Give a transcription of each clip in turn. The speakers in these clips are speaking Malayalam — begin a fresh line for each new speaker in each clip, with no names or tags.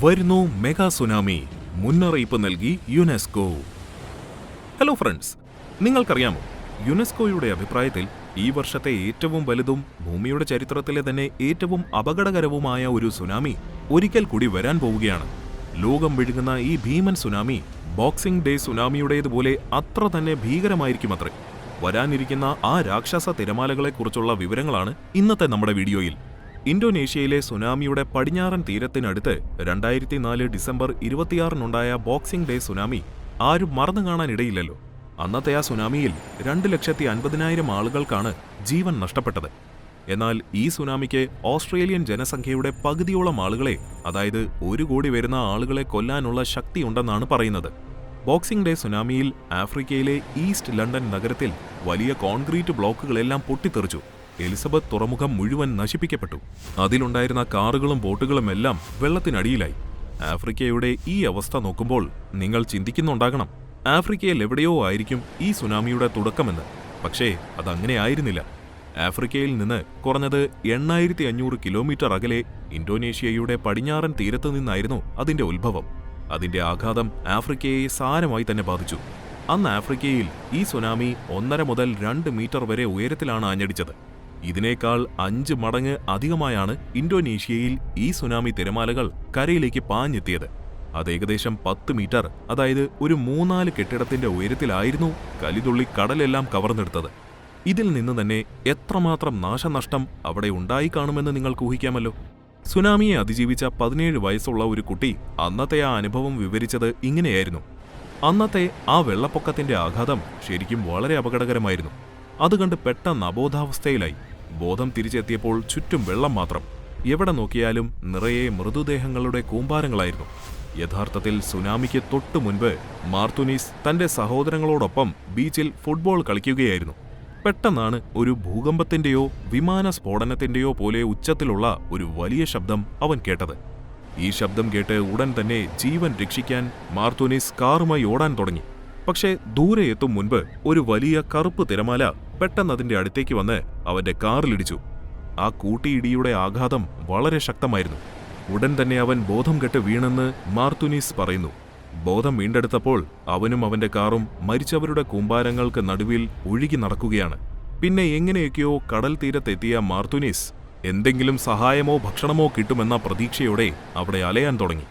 വരുന്നു മെഗാ സുനാമി. മുന്നറിയിപ്പ് നൽകി യുനെസ്കോ. ഹലോ ഫ്രണ്ട്സ് നിങ്ങൾക്കറിയാമോ? യുനെസ്കോയുടെ അഭിപ്രായത്തിൽ ഈ വർഷത്തെ ഏറ്റവും വലുതും ഭൂമിയുടെ ചരിത്രത്തിലെ തന്നെ ഏറ്റവും അപകടകരവുമായ ഒരു സുനാമി ഒരിക്കൽ കൂടി വരാൻ പോവുകയാണ്. ലോകം വിഴുങ്ങുന്ന ഈ ഭീമൻ സുനാമി ബോക്സിംഗ് ഡേ സുനാമിയുടേതുപോലെ അത്ര തന്നെ ഭീകരമായിരിക്കുമത്രേ. വരാനിരിക്കുന്ന ആ രാക്ഷസ തിരമാലകളെക്കുറിച്ചുള്ള വിവരങ്ങളാണ് ഇന്നത്തെ നമ്മുടെ വീഡിയോയിൽ. ഇന്തോനേഷ്യയിലെ സുനാമിയുടെ പടിഞ്ഞാറൻ തീരത്തിനടുത്ത് രണ്ടായിരത്തി നാല് ഡിസംബർ ഇരുപത്തിയാറിനുണ്ടായ ബോക്സിംഗ് ഡേ സുനാമി ആരും മറന്നു കാണാനിടയില്ലല്ലോ. അന്നത്തെ ആ സുനാമിയിൽ രണ്ട് ലക്ഷത്തി അൻപതിനായിരം ആളുകൾക്കാണ് ജീവൻ നഷ്ടപ്പെട്ടത്. എന്നാൽ ഈ സുനാമിക്ക് ഓസ്ട്രേലിയൻ ജനസംഖ്യയുടെ പകുതിയോളം ആളുകളെ അതായത് ഒരു കോടി വരുന്ന ആളുകളെ കൊല്ലാനുള്ള ശക്തിയുണ്ടെന്നാണ് പറയുന്നത്. ബോക്സിംഗ് ഡേ സുനാമിയിൽ ആഫ്രിക്കയിലെ ഈസ്റ്റ് ലണ്ടൻ നഗരത്തിൽ വലിയ കോൺക്രീറ്റ് ബ്ലോക്കുകളെല്ലാം പൊട്ടിത്തെറിച്ചു. എലിസബത്ത് തുറമുഖം മുഴുവൻ നശിപ്പിക്കപ്പെട്ടു. അതിലുണ്ടായിരുന്ന കാറുകളും ബോട്ടുകളും എല്ലാം വെള്ളത്തിനടിയിലായി. ആഫ്രിക്കയുടെ ഈ അവസ്ഥ നോക്കുമ്പോൾ നിങ്ങൾ ചിന്തിക്കുന്നുണ്ടാകണം ആഫ്രിക്കയിൽ എവിടെയോ ആയിരിക്കും ഈ സുനാമിയുടെ തുടക്കമെന്ന്. പക്ഷേ അതങ്ങനെ ആയിരുന്നില്ല. ആഫ്രിക്കയിൽ നിന്ന് കുറഞ്ഞത് എണ്ണായിരത്തി അഞ്ഞൂറ് കിലോമീറ്റർ അകലെ ഇന്തോനേഷ്യയുടെ പടിഞ്ഞാറൻ തീരത്ത് നിന്നായിരുന്നു അതിന്റെ ഉത്ഭവം. അതിന്റെ ആഘാതം ആഫ്രിക്കയെ സാരമായി തന്നെ ബാധിച്ചു. അന്ന് ആഫ്രിക്കയിൽ ഈ സുനാമി ഒന്നര മുതൽ രണ്ട് മീറ്റർ വരെ ഉയരത്തിലാണ് ആഞ്ഞടിച്ചത്. ഇതിനേക്കാൾ അഞ്ച് മടങ്ങ് അധികമായാണ് ഇന്തോനേഷ്യയിൽ ഈ സുനാമി തിരമാലകൾ കരയിലേക്ക് പാഞ്ഞെത്തിയത്. അത് ഏകദേശം പത്ത് മീറ്റർ അതായത് ഒരു മൂന്നാൽ കെട്ടിടത്തിന്റെ ഉയരത്തിലായിരുന്നു കലിതുള്ളി കടലെല്ലാം കവർന്നെടുത്തത്. ഇതിൽ നിന്ന് തന്നെ എത്രമാത്രം നാശനഷ്ടം അവിടെ ഉണ്ടായി കാണുമെന്ന് നിങ്ങൾക്ക് ഊഹിക്കാമല്ലോ? സുനാമിയെ അതിജീവിച്ച പതിനേഴ് വയസ്സുള്ള ഒരു കുട്ടി അന്നത്തെ ആ അനുഭവം വിവരിച്ചത് ഇങ്ങനെയായിരുന്നു. അന്നത്തെ ആ വെള്ളപ്പൊക്കത്തിന്റെ ആഘാതം ശരിക്കും വളരെ അപകടകരമായിരുന്നു. അത് കണ്ട് പെട്ടെന്ന് അബോധാവസ്ഥയിലായി. ബോധം തിരിച്ചെത്തിയപ്പോൾ ചുറ്റും വെള്ളം മാത്രം. എവിടെ നോക്കിയാലും നിറയെ മൃതദേഹങ്ങളുടെ കൂമ്പാരങ്ങളായിരുന്നു. യഥാർത്ഥത്തിൽ സുനാമിക്ക് തൊട്ടു മുൻപ് മാർത്തുനീസ് തന്റെ സഹോദരങ്ങളോടൊപ്പം ബീച്ചിൽ ഫുട്ബോൾ കളിക്കുകയായിരുന്നു. പെട്ടെന്നാണ് ഒരു ഭൂകമ്പത്തിന്റെയോ വിമാന സ്ഫോടനത്തിന്റെയോ പോലെ ഉച്ചത്തിലുള്ള ഒരു വലിയ ശബ്ദം അവൻ കേട്ടത്. ഈ ശബ്ദം കേട്ട് ഉടൻ തന്നെ ജീവൻ രക്ഷിക്കാൻ മാർത്തുനീസ് കാറുമായി ഓടാൻ തുടങ്ങി. പക്ഷേ ദൂരെ എത്തും മുൻപ് ഒരു വലിയ കറുപ്പ് തിരമാല പെട്ടെന്ന് അതിന്റെ അടുത്തേക്ക് വന്ന് അവന്റെ കാറിലിടിച്ചു. ആ കൂട്ടിയിടിയുടെ ആഘാതം വളരെ ശക്തമായിരുന്നു. ഉടൻ തന്നെ അവൻ ബോധം കെട്ട് വീണെന്ന് മാർത്തുനീസ് പറയുന്നു. ബോധം വീണ്ടെടുത്തപ്പോൾ അവനും അവന്റെ കാറും മരിച്ചവരുടെ കൂമ്പാരങ്ങൾക്ക് നടുവിൽ ഒഴുകി നടക്കുകയാണ്. പിന്നെ എങ്ങനെയൊക്കെയോ കടൽ തീരത്തെത്തിയ മാർത്തുനീസ് എന്തെങ്കിലും സഹായമോ ഭക്ഷണമോ കിട്ടുമെന്ന പ്രതീക്ഷയോടെ അവിടെ അലയാൻ തുടങ്ങി.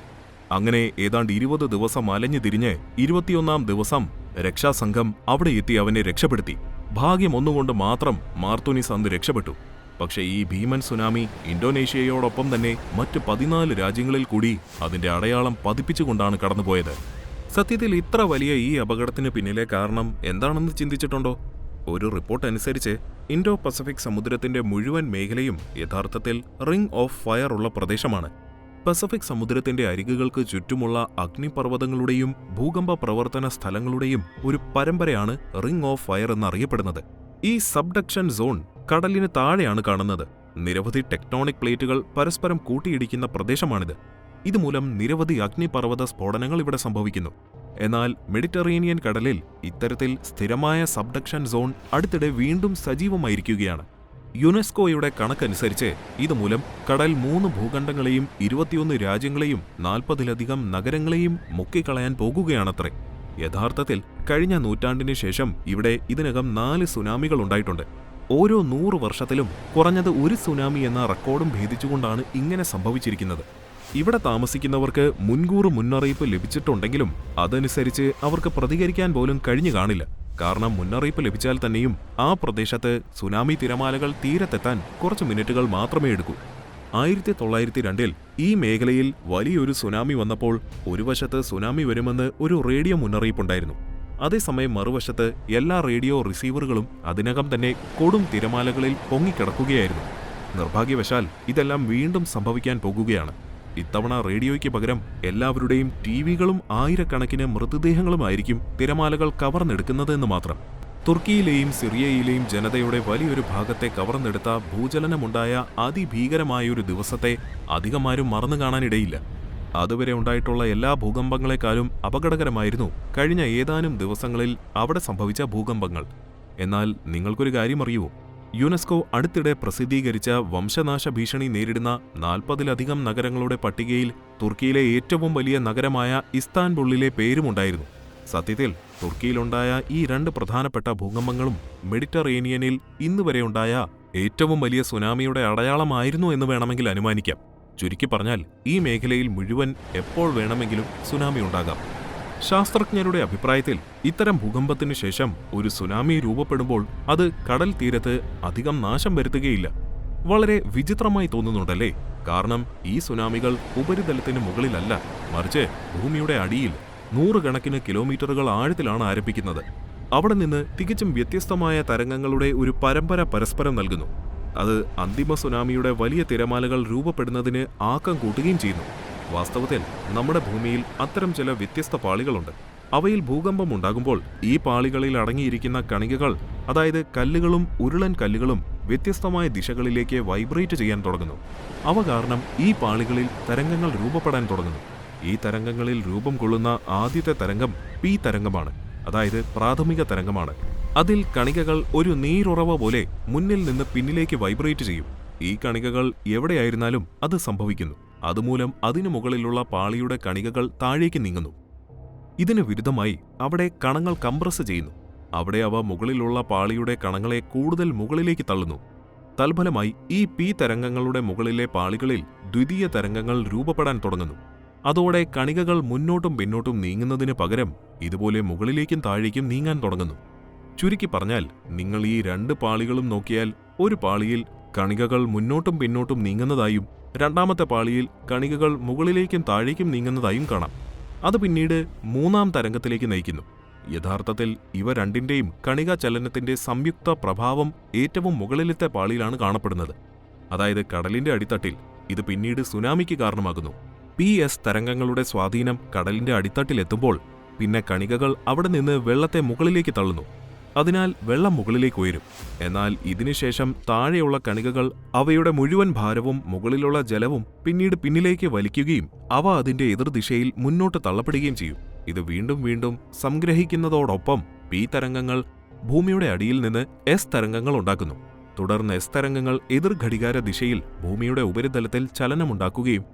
അങ്ങനെ ഏതാണ്ട് ഇരുപത് ദിവസം അലഞ്ഞു തിരിഞ്ഞ് ഇരുപത്തിയൊന്നാം ദിവസം രക്ഷാസംഘം അവിടെ എത്തി അവനെ രക്ഷപ്പെടുത്തി. ഭാഗ്യം ഒന്നുകൊണ്ട് മാത്രം മാർത്തുനിസ് അന്ന് രക്ഷപ്പെട്ടു. പക്ഷേ ഈ ഭീമൻ സുനാമി ഇന്തോനേഷ്യയോടൊപ്പം തന്നെ മറ്റ് പതിനാല് രാജ്യങ്ങളിൽ കൂടി അതിന്റെ അടയാളം പതിപ്പിച്ചുകൊണ്ടാണ് കടന്നുപോയത്. സത്യത്തിൽ ഇത്ര വലിയ ഈ അപകടത്തിന് പിന്നിലെ കാരണം എന്താണെന്ന് ചിന്തിച്ചിട്ടുണ്ടോ? ഒരു റിപ്പോർട്ട് അനുസരിച്ച് ഇൻഡോ പസഫിക് സമുദ്രത്തിന്റെ മുഴുവൻ മേഖലയും യഥാർത്ഥത്തിൽ റിംഗ് ഓഫ് ഫയർ ഉള്ള പ്രദേശമാണ്. പസഫിക് സമുദ്രത്തിന്റെ അരികുകൾക്ക് ചുറ്റുമുള്ള അഗ്നിപർവതങ്ങളുടെയും ഭൂകമ്പ പ്രവർത്തന സ്ഥലങ്ങളുടെയും ഒരു പരമ്പരയാണ് റിംഗ് ഓഫ് ഫയർ എന്നറിയപ്പെടുന്നത്. ഈ സബ്ഡക്ഷൻ സോൺ കടലിന് താഴെയാണ് കാണുന്നത്. നിരവധി ടെക്ടോണിക് പ്ലേറ്റുകൾ പരസ്പരം കൂട്ടിയിടിക്കുന്ന പ്രദേശമാണിത്. ഇതുമൂലം നിരവധി അഗ്നിപർവത സ്ഫോടനങ്ങൾ ഇവിടെ സംഭവിക്കുന്നു. എന്നാൽ മെഡിറ്ററേനിയൻ കടലിൽ ഇത്തരത്തിൽ സ്ഥിരമായ സബ്ഡക്ഷൻ സോൺ അടുത്തിടെ വീണ്ടും സജീവമായിരിക്കുകയാണ്. യുനെസ്കോയുടെ കണക്കനുസരിച്ച് ഇതുമൂലം കടൽ മൂന്ന് ഭൂഖണ്ഡങ്ങളെയും ഇരുപത്തിയൊന്ന് രാജ്യങ്ങളെയും നാൽപ്പതിലധികം നഗരങ്ങളെയും മുക്കിക്കളയാൻ പോകുകയാണത്രേ. യഥാർത്ഥത്തിൽ കഴിഞ്ഞ നൂറ്റാണ്ടിന് ശേഷം ഇവിടെ ഇതിനകം നാല് സുനാമികൾ ഉണ്ടായിട്ടുണ്ട്. ഓരോ നൂറ് വർഷത്തിലും കുറഞ്ഞത് ഒരു സുനാമി എന്ന റെക്കോർഡും ഭേദിച്ചുകൊണ്ടാണ് ഇങ്ങനെ സംഭവിച്ചിരിക്കുന്നത്. ഇവിടെ താമസിക്കുന്നവർക്ക് മുൻകൂർ മുന്നറിയിപ്പ് ലഭിച്ചിട്ടുണ്ടെങ്കിലും അതനുസരിച്ച് അവർക്ക് പ്രതികരിക്കാൻ പോലും കഴിഞ്ഞു കാണില്ല. കാരണം മുന്നറിയിപ്പ് ലഭിച്ചാൽ തന്നെയും ആ പ്രദേശത്ത് സുനാമി തിരമാലകൾ തീരത്തെത്താൻ കുറച്ച് മിനിറ്റുകൾ മാത്രമേ എടുക്കൂ. ആയിരത്തി തൊള്ളായിരത്തി രണ്ടിൽ ഈ മേഖലയിൽ വലിയൊരു സുനാമി വന്നപ്പോൾ ഒരു വശത്ത് സുനാമി വരുമെന്ന് ഒരു റേഡിയോ മുന്നറിയിപ്പുണ്ടായിരുന്നു. അതേസമയം മറുവശത്ത് എല്ലാ റേഡിയോ റിസീവറുകളും അതിനകം തന്നെ കൊടും തിരമാലകളിൽ പൊങ്ങിക്കിടക്കുകയായിരുന്നു. നിർഭാഗ്യവശാൽ ഇതെല്ലാം വീണ്ടും സംഭവിക്കാൻ പോകുകയാണ്. ഇത്തവണ റേഡിയോയ്ക്ക് പകരം എല്ലാവരുടെയും ടി വികളും ആയിരക്കണക്കിന് മൃതദേഹങ്ങളുമായിരിക്കും തിരമാലകൾ കവർന്നെടുക്കുന്നതെന്ന് മാത്രം. തുർക്കിയിലെയും സിറിയയിലെയും ജനതയുടെ വലിയൊരു ഭാഗത്തെ കവർന്നെടുത്ത ഭൂചലനമുണ്ടായ അതിഭീകരമായൊരു ദിവസത്തെ അധികമാരും മറന്നു കാണാനിടയില്ല. അതുവരെ ഉണ്ടായിട്ടുള്ള എല്ലാ ഭൂകമ്പങ്ങളെക്കാളും അപകടകരമായിരുന്നു കഴിഞ്ഞ ഏതാനും ദിവസങ്ങളിൽ അവിടെ സംഭവിച്ച ഭൂകമ്പങ്ങൾ. എന്നാൽ നിങ്ങൾക്കൊരു കാര്യം അറിയുമോ യുനെസ്കോ അടുത്തിടെ പ്രസിദ്ധീകരിച്ച വംശനാശ ഭീഷണി നേരിടുന്ന നാൽപ്പതിലധികം നഗരങ്ങളുടെ പട്ടികയിൽ തുർക്കിയിലെ ഏറ്റവും വലിയ നഗരമായ ഇസ്താൻബുളിലെ പേരുമുണ്ടായിരുന്നു. സത്യത്തിൽ തുർക്കിയിലുണ്ടായ ഈ രണ്ട് പ്രധാനപ്പെട്ട ഭൂകമ്പങ്ങളും മെഡിറ്ററേനിയനിൽ ഇന്നുവരെ ഉണ്ടായ ഏറ്റവും വലിയ സുനാമിയുടെ അടയാളമായിരുന്നു എന്ന് വേണമെങ്കിൽ അനുമാനിക്കാം. ചുരുക്കി പറഞ്ഞാൽ ഈ മേഖലയിൽ മുഴുവൻ എപ്പോൾ വേണമെങ്കിലും സുനാമി ഉണ്ടാകാം. ശാസ്ത്രജ്ഞരുടെ അഭിപ്രായത്തിൽ ഇത്തരം ഭൂകമ്പത്തിനു ശേഷം ഒരു സുനാമി രൂപപ്പെടുമ്പോൾ അത് കടൽ തീരത്ത് അധികം നാശം വരുത്തുകയില്ല. വളരെ വിചിത്രമായി തോന്നുന്നുണ്ടല്ലേ? കാരണം ഈ സുനാമികൾ ഉപരിതലത്തിന് മുകളിലല്ല മറിച്ച് ഭൂമിയുടെ അടിയിൽ നൂറുകണക്കിന് കിലോമീറ്ററുകൾ ആഴത്തിലാണ് ആരംഭിക്കുന്നത്. അവിടെ നിന്ന് തികച്ചും വ്യത്യസ്തമായ തരംഗങ്ങളുടെ ഒരു പരമ്പര പരസ്പരം നൽകുന്നു. അത് അന്തിമ സുനാമിയുടെ വലിയ തിരമാലകൾ രൂപപ്പെടുന്നതിന് ആക്കം കൂട്ടുകയും ചെയ്യുന്നു. വാസ്തവത്തിൽ നമ്മുടെ ഭൂമിയിൽ അത്തരം ചില വ്യത്യസ്ത പാളികളുണ്ട്. അവയിൽ ഭൂകമ്പം ഉണ്ടാകുമ്പോൾ ഈ പാളികളിൽ അടങ്ങിയിരിക്കുന്ന കണികകൾ അതായത് കല്ലുകളും ഉരുളൻ കല്ലുകളും വ്യത്യസ്തമായ ദിശകളിലേക്ക് വൈബ്രേറ്റ് ചെയ്യാൻ തുടങ്ങുന്നു. അവ കാരണം ഈ പാളികളിൽ തരംഗങ്ങൾ രൂപപ്പെടാൻ തുടങ്ങുന്നു. ഈ തരംഗങ്ങളിൽ രൂപം കൊള്ളുന്ന ആദ്യത്തെ തരംഗം പി തരംഗമാണ് അതായത് പ്രാഥമിക തരംഗമാണ്. അതിൽ കണികകൾ ഒരു നീരുറവ പോലെ മുന്നിൽ നിന്ന് പിന്നിലേക്ക് വൈബ്രേറ്റ് ചെയ്യും. ഈ കണികകൾ എവിടെയായിരുന്നാലും അത് സംഭവിക്കുന്നു. അതുമൂലം അതിനു മുകളിലുള്ള പാളിയുടെ കണികകൾ താഴേക്ക് നീങ്ങുന്നു. ഇതിന് വിരുദ്ധമായി അവിടെ കണങ്ങൾ കംപ്രസ് ചെയ്യുന്നു. അവിടെ അവ മുകളിലുള്ള പാളിയുടെ കണങ്ങളെ കൂടുതൽ മുകളിലേക്ക് തള്ളുന്നു. തൽഫലമായി ഈ പി തരംഗങ്ങളുടെ മുകളിലെ പാളികളിൽ ദ്വിതീയ തരംഗങ്ങൾ രൂപപ്പെടാൻ തുടങ്ങുന്നു. അതോടെ കണികകൾ മുന്നോട്ടും പിന്നോട്ടും നീങ്ങുന്നതിന് പകരം ഇതുപോലെ മുകളിലേക്കും താഴേക്കും നീങ്ങാൻ തുടങ്ങുന്നു. ചുരുക്കി പറഞ്ഞാൽ നിങ്ങൾ ഈ രണ്ട് പാളികളും നോക്കിയാൽ ഒരു പാളിയിൽ കണികകൾ മുന്നോട്ടും പിന്നോട്ടും നീങ്ങുന്നതായും രണ്ടാമത്തെ പാളിയിൽ കണികകൾ മുകളിലേക്കും താഴേക്കും നീങ്ങുന്നതായും കാണാം. അത് പിന്നീട് മൂന്നാം തരംഗത്തിലേക്ക് നയിക്കുന്നു. യഥാർത്ഥത്തിൽ ഇവ രണ്ടിന്റെയും കണിക ചലനത്തിന്റെ സംയുക്ത പ്രഭാവം ഏറ്റവും മുകളിലത്തെ പാളിയിലാണ് കാണപ്പെടുന്നത്. അതായത് കടലിന്റെ അടിത്തട്ടിൽ ഇത് പിന്നീട് സുനാമിക്ക് കാരണമാകുന്നു. പി എസ് തരംഗങ്ങളുടെ സ്വാധീനം കടലിന്റെ അടിത്തട്ടിലെത്തുമ്പോൾ പിന്നെ കണികകൾ അവിടെ നിന്ന് വെള്ളത്തെ മുകളിലേക്ക് തള്ളുന്നു. അതിനാൽ വെള്ളം മുകളിലേക്ക് ഉയരും. എന്നാൽ ഇതിനുശേഷം താഴെയുള്ള കണികകൾ അവയുടെ മുഴുവൻ ഭാരവും മുകളിലുള്ള ജലവും പിന്നീട് പിന്നിലേക്ക് വലിക്കുകയും അവ അതിന്റെ എതിർദിശയിൽ മുന്നോട്ട് തള്ളപ്പെടുകയും ചെയ്യും. ഇത് വീണ്ടും വീണ്ടും സംഗ്രഹിക്കുന്നതോടൊപ്പം പി തരംഗങ്ങൾ ഭൂമിയുടെ അടിയിൽ നിന്ന് എസ് തരംഗങ്ങൾ ഉണ്ടാക്കുന്നു. തുടർന്ന് എസ് തരംഗങ്ങൾ എതിർ ഘടികാര ദിശയിൽ ഭൂമിയുടെ ഉപരിതലത്തിൽ ചലനമുണ്ടാക്കുകയും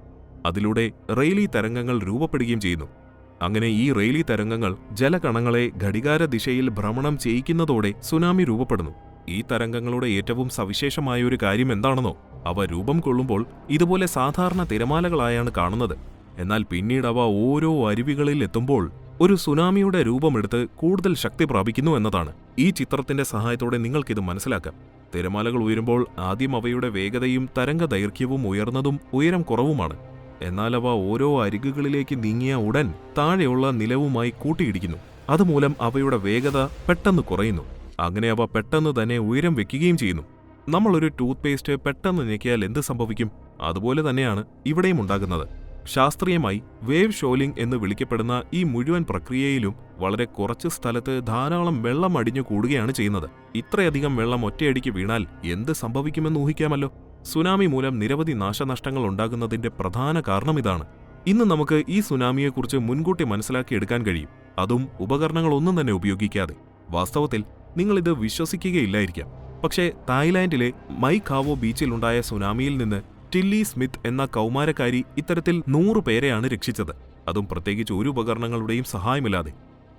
അതിലൂടെ റെയിലി തരംഗങ്ങൾ രൂപപ്പെടുകയും ചെയ്യുന്നു. അങ്ങനെ ഈ റെയിലി തരംഗങ്ങൾ ജലകണങ്ങളെ ഘടികാര ദിശയിൽ ഭ്രമണം ചെയ്യിക്കുന്നതോടെ സുനാമി രൂപപ്പെടുന്നു. ഈ തരംഗങ്ങളുടെ ഏറ്റവും സവിശേഷമായ ഒരു കാര്യം എന്താണെന്നോ അവ രൂപം കൊള്ളുമ്പോൾ ഇതുപോലെ സാധാരണ തിരമാലകളായാണ് കാണുന്നത്. എന്നാൽ പിന്നീട് അവ ഓരോ അരുവികളിൽ എത്തുമ്പോൾ ഒരു സുനാമിയുടെ രൂപമെടുത്ത് കൂടുതൽ ശക്തി പ്രാപിക്കുന്നു എന്നതാണ്. ഈ ചിത്രത്തിന്റെ സഹായത്തോടെ നിങ്ങൾക്കിത് മനസ്സിലാക്കാം. തിരമാലകൾ ഉയരുമ്പോൾ ആദ്യം അവയുടെ വേഗതയും തരംഗ ദൈർഘ്യവും ഉയർന്നതും ഉയരം കുറവുമാണ്. എന്നാൽ അവ ഓരോ അരികുകളിലേക്ക് നീങ്ങിയ ഉടൻ താഴെയുള്ള നിലവുമായി കൂട്ടിയിടിക്കുന്നു. അതുമൂലം അവയുടെ വേഗത പെട്ടെന്ന് കുറയുന്നു. അങ്ങനെ അവ പെട്ടെന്ന് തന്നെ ഉയരം വെക്കുകയും ചെയ്യുന്നു. നമ്മളൊരു ടൂത്ത് പേസ്റ്റ് പെട്ടെന്ന് നീക്കിയാൽ എന്ത് സംഭവിക്കും? അതുപോലെ തന്നെയാണ് ഇവിടെയും ഉണ്ടാകുന്നത്. ശാസ്ത്രീയമായി വേവ് ഷോലിംഗ് എന്ന് വിളിക്കപ്പെടുന്ന ഈ മുഴുവൻ പ്രക്രിയയിലും വളരെ കുറച്ച് സ്ഥലത്ത് ധാരാളം വെള്ളം അടിഞ്ഞു കൂടുകയാണ് ചെയ്യുന്നത്. ഇത്രയധികം വെള്ളം ഒറ്റയടിക്ക് വീണാൽ എന്ത് സംഭവിക്കുമെന്ന് ഊഹിക്കാമല്ലോ? സുനാമി മൂലം നിരവധി നാശനഷ്ടങ്ങൾ ഉണ്ടാകുന്നതിന്റെ പ്രധാന കാരണം ഇതാണ് ഇന്ന് നമുക്ക് ഈ സുനാമിയെക്കുറിച്ച് മുൻകൂട്ടി മനസ്സിലാക്കിയെടുക്കാൻ കഴിയും. അതും ഉപകരണങ്ങളൊന്നും തന്നെ ഉപയോഗിക്കാതെ. വാസ്തവത്തിൽ നിങ്ങളിത് വിശ്വസിക്കുകയില്ലായിരിക്കാം. പക്ഷേ തായ്ലാന്റിലെ മൈഖാവോ ബീച്ചിലുണ്ടായ സുനാമിയിൽ നിന്ന് ടില്ലി സ്മിത്ത് എന്ന കൗമാരക്കാരി ഇത്തരത്തിൽ നൂറു പേരെയാണ് രക്ഷിച്ചത്. അതും പ്രത്യേകിച്ച് ഒരു ഉപകരണങ്ങളുടെയും സഹായമില്ലാതെ.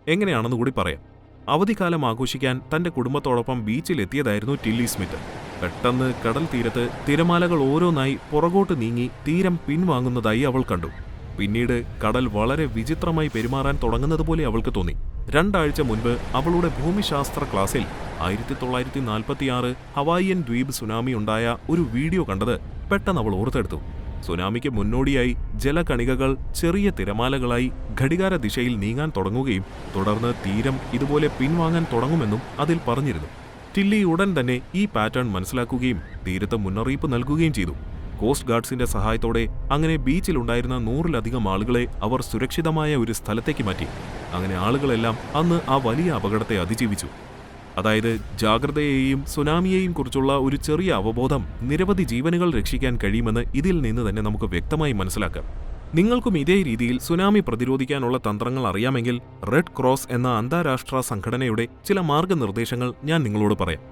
എങ്ങനെയാണെന്ന് കൂടി പറയാം. അവധിക്കാലം ആഘോഷിക്കാൻ തന്റെ കുടുംബത്തോടൊപ്പം ബീച്ചിലെത്തിയതായിരുന്നു ടില്ലി സ്മിത്ത്. പെട്ടെന്ന് കടൽ തീരത്ത് തിരമാലകൾ ഓരോന്നായി പുറകോട്ട് നീങ്ങി തീരം പിൻവാങ്ങുന്നതായി അവൾ കണ്ടു. പിന്നീട് കടൽ വളരെ വിചിത്രമായി പെരുമാറാൻ തുടങ്ങുന്നതുപോലെ അവൾക്ക് തോന്നി. രണ്ടാഴ്ച മുൻപ് അവളുടെ ഭൂമിശാസ്ത്ര ക്ലാസ്സിൽ ആയിരത്തി തൊള്ളായിരത്തി നാൽപ്പത്തിയാറ് ഹവായിയൻ ദ്വീപ് സുനാമി ഉണ്ടായ ഒരു വീഡിയോ കണ്ടത് പെട്ടെന്ന് അവൾ ഓർത്തെടുത്തു. സുനാമിക്ക് മുന്നോടിയായി ജലകണികകൾ ചെറിയ തിരമാലകളായി ഘടികാര ദിശയിൽ നീങ്ങാൻ തുടങ്ങുകയും തുടർന്ന് തീരം ഇതുപോലെ പിൻവാങ്ങാൻ തുടങ്ങുമെന്നും അതിൽ പറഞ്ഞിരുന്നു. ടില്ലി ഉടൻ തന്നെ ഈ പാറ്റേൺ മനസ്സിലാക്കുകയും തീരത്ത് മുന്നറിയിപ്പ് നൽകുകയും ചെയ്തു. കോസ്റ്റ് ഗാർഡ്സിന്റെ സഹായത്തോടെ അങ്ങനെ ബീച്ചിലുണ്ടായിരുന്ന നൂറിലധികം ആളുകളെ അവർ സുരക്ഷിതമായ ഒരു സ്ഥലത്തേക്ക് മാറ്റി. അങ്ങനെ ആളുകളെല്ലാം അന്ന് ആ വലിയ അപകടത്തെ അതിജീവിച്ചു. അതായത് ജാഗ്രതയെയും സുനാമിയെയും കുറിച്ചുള്ള ഒരു ചെറിയ അവബോധം നിരവധി ജീവനുകൾ രക്ഷിക്കാൻ കഴിയുമെന്ന് ഇതിൽ നിന്ന് തന്നെ നമുക്ക് വ്യക്തമായി മനസ്സിലാക്കാം. നിങ്ങൾക്കും ഇതേ രീതിയിൽ സുനാമി പ്രതിരോധിക്കാനുള്ള തന്ത്രങ്ങൾ അറിയാമെങ്കിൽ റെഡ് ക്രോസ് എന്ന അന്താരാഷ്ട്ര സംഘടനയുടെ ചില മാർഗനിർദ്ദേശങ്ങൾ ഞാൻ നിങ്ങളോട് പറയാം.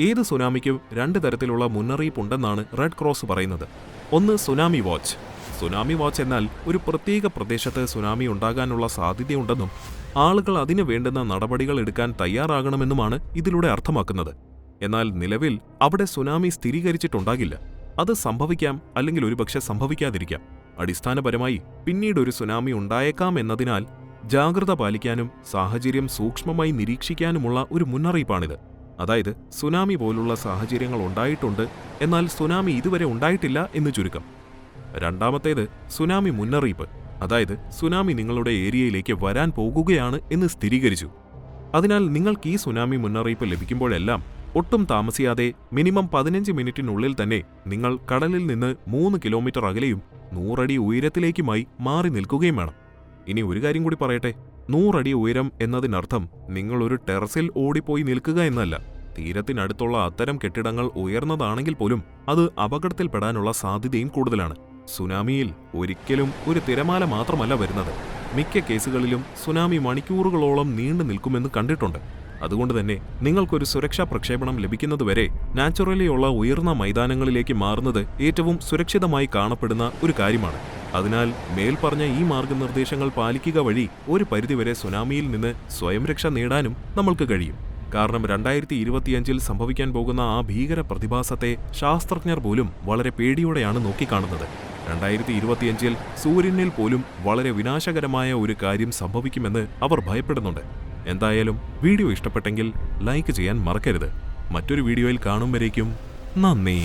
ഏത് സുനാമിക്കും രണ്ട് തരത്തിലുള്ള മുന്നറിയിപ്പുണ്ടെന്നാണ് റെഡ് ക്രോസ് പറയുന്നത്. ഒന്ന് സുനാമി വാച്ച്. സുനാമി വാച്ച് എന്നാൽ ഒരു പ്രത്യേക പ്രദേശത്ത് സുനാമി ഉണ്ടാകാനുള്ള സാധ്യതയുണ്ടെന്നും ആളുകൾ അതിനു വേണ്ടുന്ന നടപടികൾ എടുക്കാൻ തയ്യാറാകണമെന്നുമാണ് ഇതിലൂടെ അർത്ഥമാക്കുന്നത്. എന്നാൽ നിലവിൽ അവിടെ സുനാമി സ്ഥിരീകരിച്ചിട്ടുണ്ടാകില്ല. അത് സംഭവിക്കാം അല്ലെങ്കിൽ ഒരുപക്ഷെ സംഭവിക്കാതിരിക്കാം. അടിസ്ഥാനപരമായി പിന്നീട് ഒരു സുനാമി ഉണ്ടായേക്കാം എന്നതിനാൽ ജാഗ്രത പാലിക്കാനും സാഹചര്യം സൂക്ഷ്മമായി നിരീക്ഷിക്കാനുമുള്ള ഒരു മുന്നറിയിപ്പാണിത്. അതായത് സുനാമി പോലുള്ള സാഹചര്യങ്ങൾ ഉണ്ടായിട്ടുണ്ട് എന്നാൽ സുനാമി ഇതുവരെ ഉണ്ടായിട്ടില്ല എന്ന് ചുരുക്കം. രണ്ടാമത്തേത് സുനാമി മുന്നറിയിപ്പ്. അതായത് സുനാമി നിങ്ങളുടെ ഏരിയയിലേക്ക് വരാൻ പോകുകയാണ് എന്ന് സ്ഥിരീകരിച്ചു. അതിനാൽ നിങ്ങൾക്ക് ഈ സുനാമി മുന്നറിയിപ്പ് ലഭിക്കുമ്പോഴെല്ലാം ഒട്ടും താമസിയാതെ മിനിമം പതിനഞ്ച് മിനിറ്റിനുള്ളിൽ തന്നെ നിങ്ങൾ കടലിൽ നിന്ന് മൂന്ന് കിലോമീറ്റർ അകലെയും നൂറടി ഉയരത്തിലേക്കുമായി മാറി നിൽക്കുകയും വേണം. ഇനി ഒരു കാര്യം കൂടി പറയട്ടെ. നൂറടി ഉയരം എന്നതിനർത്ഥം നിങ്ങൾ ഒരു ടെറസിൽ ഓടിപ്പോയി നിൽക്കുക എന്നല്ല. തീരത്തിനടുത്തുള്ള അത്തരം കെട്ടിടങ്ങൾ ഉയർന്നതാണെങ്കിൽ പോലും അത് അപകടത്തിൽപ്പെടാനുള്ള സാധ്യതയും കൂടുതലാണ്. സുനാമിയിൽ ഒരിക്കലും ഒരു തിരമാല മാത്രമല്ല വരുന്നത്. മിക്ക കേസുകളിലും സുനാമി മണിക്കൂറുകളോളം നീണ്ടു നിൽക്കുമെന്ന് കണ്ടിട്ടുണ്ട്. അതുകൊണ്ട് തന്നെ നിങ്ങൾക്കൊരു സുരക്ഷാ പ്രക്ഷേപണം ലഭിക്കുന്നതുവരെ നാച്ചുറലിയുള്ള ഉയർന്ന മൈതാനങ്ങളിലേക്ക് മാറുന്നത് ഏറ്റവും സുരക്ഷിതമായി കാണപ്പെടുന്ന ഒരു കാര്യമാണ്. അതിനാൽ മേൽപ്പറഞ്ഞ ഈ മാർഗനിർദ്ദേശങ്ങൾ പാലിക്കുക വഴി ഒരു പരിധിവരെ സുനാമിയിൽ നിന്ന് സ്വയം രക്ഷ നേടാനും നമ്മൾക്ക് കഴിയും. കാരണം രണ്ടായിരത്തി ഇരുപത്തിയഞ്ചിൽ സംഭവിക്കാൻ പോകുന്ന ആ ഭീകര പ്രതിഭാസത്തെ ശാസ്ത്രജ്ഞർ പോലും വളരെ പേടിയോടെയാണ് നോക്കിക്കാണുന്നത്. രണ്ടായിരത്തി ഇരുപത്തിയഞ്ചിൽ സൂര്യനിൽ പോലും വളരെ വിനാശകരമായ ഒരു കാര്യം സംഭവിക്കുമെന്ന് അവർ ഭയപ്പെടുന്നുണ്ട്. എന്തായാലും വീഡിയോ ഇഷ്ടപ്പെട്ടെങ്കിൽ ലൈക്ക് ചെയ്യാൻ മറക്കരുത്. മറ്റൊരു വീഡിയോയിൽ കാണും വരേക്കും നന്ദി.